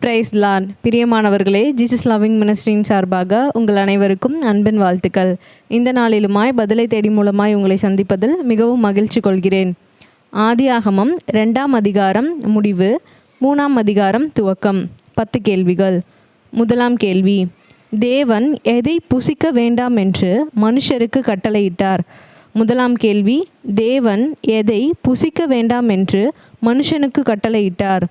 Price lord பிரியமானவர்களே Jesus loving மினிஸ்ட்ரியின் சார்பாக உங்கள் அனைவருக்கும் அன்பின் வாழ்த்துக்கள். இந்த நாளிலுமாய் பதிலை தேடி மூலமாய் உங்களை சந்திப்பதில் மிகவும் மகிழ்ச்சி கொள்கிறேன். ஆதியாகமம் ரெண்டாம் அதிகாரம் முடிவு மூணாம் அதிகாரம் துவக்கம். பத்து கேள்விகள். முதலாம் கேள்வி தேவன் எதை புசிக்க வேண்டாம் என்று மனுஷருக்கு கட்டளையிட்டார். முதலாம் கேள்வி தேவன் எதை புசிக்க வேண்டாம் என்று மனுஷனுக்கு கட்டளையிட்டார்.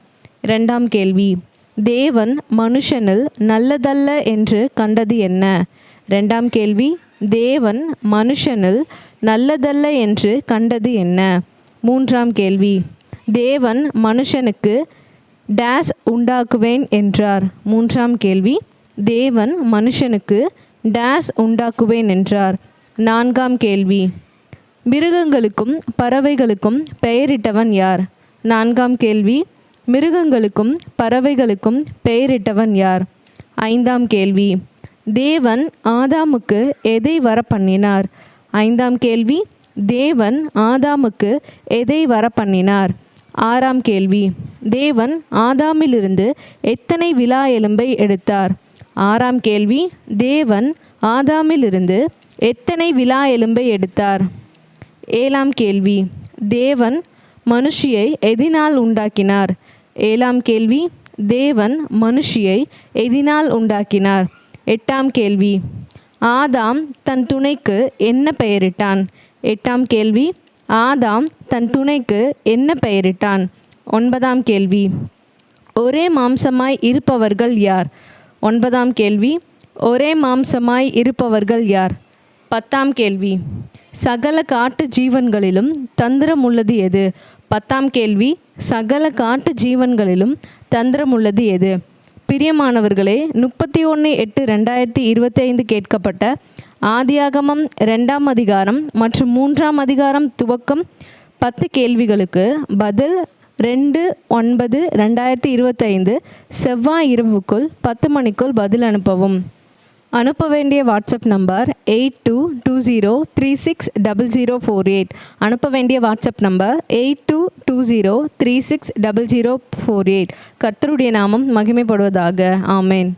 இரண்டாம் கேள்வி தேவன் மனுஷனில் நல்லதல்ல என்று கண்டது என்ன? ரெண்டாம் கேள்வி தேவன் மனுஷனில் நல்லதல்ல என்று கண்டது என்ன? மூன்றாம் கேள்வி தேவன் மனுஷனுக்கு டேஸ் உண்டாக்குவேன் என்றார். மூன்றாம் கேள்வி தேவன் மனுஷனுக்கு டேஸ் உண்டாக்குவேன் என்றார். நான்காம் கேள்வி மிருகங்களுக்கும் பறவைகளுக்கும் பெயரிட்டவன் யார்? நான்காம் கேள்வி மிருகங்களுக்கும் பறவைகளுக்கும் பெயரிட்டவன் யார்? ஐந்தாம் கேள்வி. தேவன் ஆதாமுக்கு எதை வர பண்ணினார் ஐந்தாம் கேள்வி. தேவன் ஆதாமுக்கு எதை வர பண்ணினார் ஆறாம் கேள்வி. தேவன் ஆதாமிலிருந்து எத்தனை விழா எலும்பை எடுத்தார்? ஆறாம் கேள்வி. தேவன் ஆதாமிலிருந்து எத்தனை விழா எலும்பை எடுத்தார்? ஏழாம் கேள்வி. தேவன் மனுஷியை எதினால் உண்டாக்கினார். ஏழாம் கேள்வி தேவன் மனுஷியை எதினால் உண்டாக்கினார்? எட்டாம் கேள்வி ஆதாம் தன் துணைக்கு என்ன பெயரிட்டான்? எட்டாம் கேள்வி ஆதாம் தன் துணைக்கு என்ன பெயரிட்டான்? ஒன்பதாம் கேள்வி ஒரே மாம்சமாய் இருப்பவர்கள் யார்? ஒன்பதாம் கேள்வி ஒரே மாம்சமாய் இருப்பவர்கள் யார்? பத்தாம் கேள்வி சகல காட்டு ஜீவன்களிலும் தந்திரம் உள்ளது எது? பத்தாம் கேள்வி சகல காட்டு ஜீவன்களிலும் தந்திரம் உள்ளது எது? பிரியமானவர்களே முப்பத்தி ஒன்று எட்டு ரெண்டாயிரத்தி இருபத்தி ஐந்து கேட்கப்பட்ட ஆதியாகமம் ரெண்டாம் அதிகாரம் மற்றும் மூன்றாம் அதிகாரம் துவக்கம் பத்து கேள்விகளுக்கு பதில் ரெண்டு ஒன்பது ரெண்டாயிரத்தி இருபத்தைந்து செவ்வாய் இரவுக்குள் பத்து மணிக்குள் பதில் அனுப்பவும். அனுப்ப வேண்டிய WhatsApp number eight two two zero three six double zero four eight. அனுப்ப வேண்டிய WhatsApp number eight two two zero three six double zero four eight. கர்த்தருடைய நாமம் மகிமைப்படுவதாக. ஆமேன்.